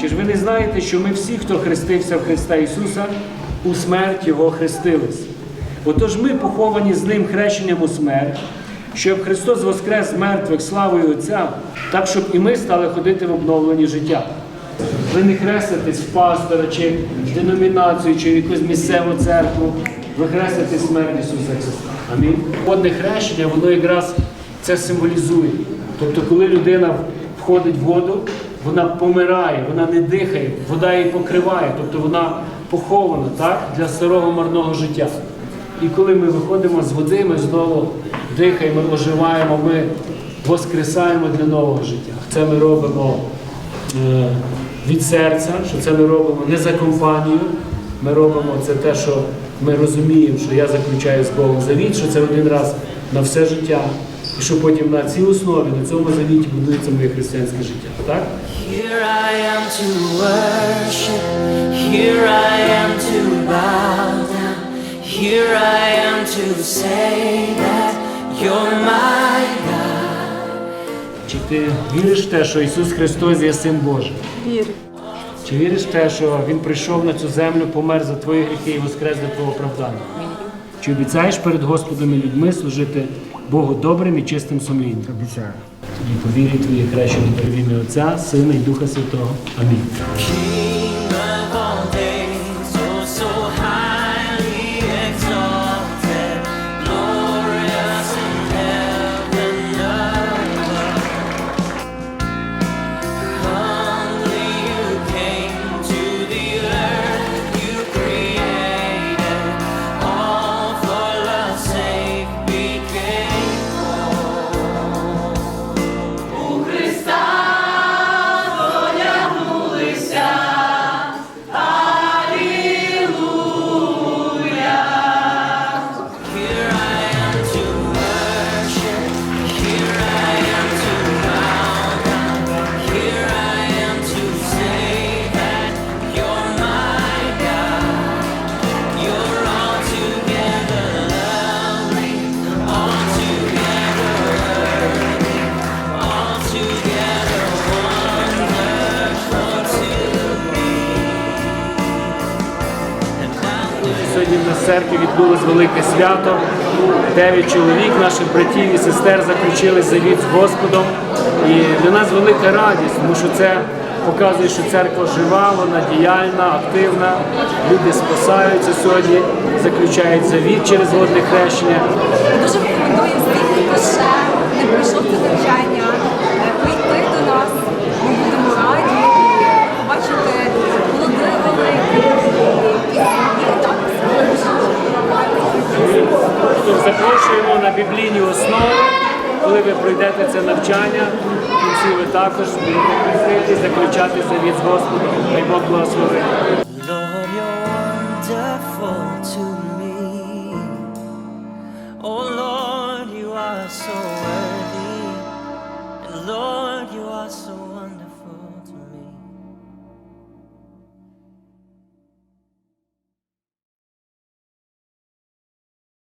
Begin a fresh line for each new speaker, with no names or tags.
Чи ж ви не знаєте, що ми всі, хто хрестився в Христа Ісуса, у смерть Його хрестились? Отож ми поховані з Ним хрещенням у смерть, щоб Христос воскрес з мертвих славою Отця, так щоб і ми стали ходити в обновленні життя. Ви не хреститесь в пастора чи в деномінацію, чи в якусь місцеву церкву. Ви хрестите смерть Ісуса Христа. Амінь. Водне хрещення, воно якраз це символізує. Тобто, коли людина входить в воду, вона помирає, вона не дихає, вода її покриває, тобто вона похована так, для старого марного життя. І коли ми виходимо з води, ми знову дихаємо, оживаємо, ми воскресаємо для нового життя. Це ми робимо е, від серця, що це ми робимо не за компанію. Ми робимо це те, що ми розуміємо, що я заключаю з Богом завіт, що це один раз на все життя. І що потім на цій основі, на цьому завіті будується моє християнське життя. Так?
Here I am to worship, here I am to bow down, here I am to say that you're my God.
Чи ти віриш в те, що Ісус Христос є Син Божий?
Вірю.
Чи віриш в те, що Він прийшов на цю землю, помер за твої гріхи і воскрес для твого оправдання? Чи обіцяєш перед Господом і людьми служити Богу добрим і чистим сумлінням?
Обіцяю.
Тоді повірю твоє в ім'я Отця, Сина і Духа Святого. Амінь. Сьогодні в нас в церкві відбулось велике свято. Дев'ять чоловік, наших братів і сестер заключили завіт з Господом. І для нас велика радість, тому що це показує, що церква жива, вона діяльна, активна. Люди спасаються сьогодні, заключають завіт через водне хрещення.
Дуже рекомендую всім, хто ще не пройшов це навчання, е, прийти до нас. Ми будемо раді побачити молодих великих і так
Тож біблійні основи. Коли ви пройдете це навчання, в кінці ви також будете прийти заключати завіт з Господом. Хай Бог
are so